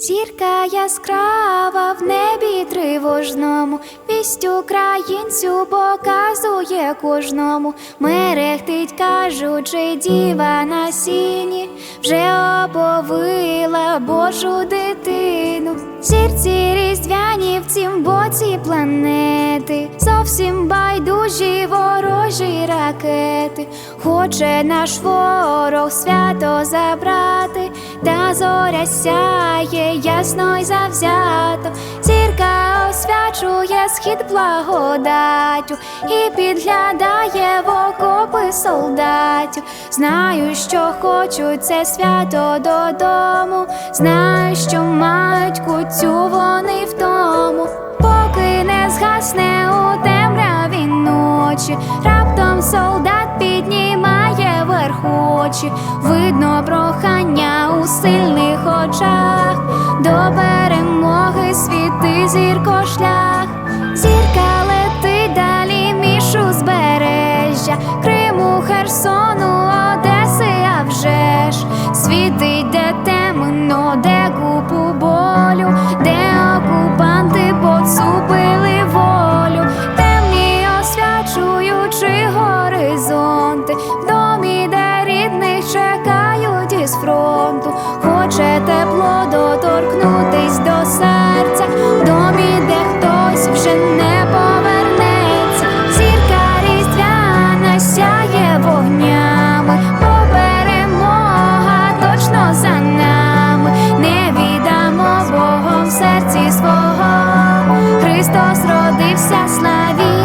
Зірка яскрава в небі тривожному, вість українцю показує кожному. Мерехтить, кажучи, діва на сіні, вже оповила Божу дитину. Зірці різдвяні в цім боці планети, зовсім байдужі ворожі ракети. Хоче наш ворог свято забрати, та зоря сяє ясно й завзято. Зірка освячує схід благодаттю і підглядає в окопи солдатів. Знаю, що хочуть це свято додому. Знаю, що мають куцю вони в тому, поки не згасне у темряві ночі. Раптом солдат піднімає очі, видно прохання у сильних очах, до перемоги світи зірко шлях, зірка летить далі між узбережжя, Криму Херсону. Христос родився славі.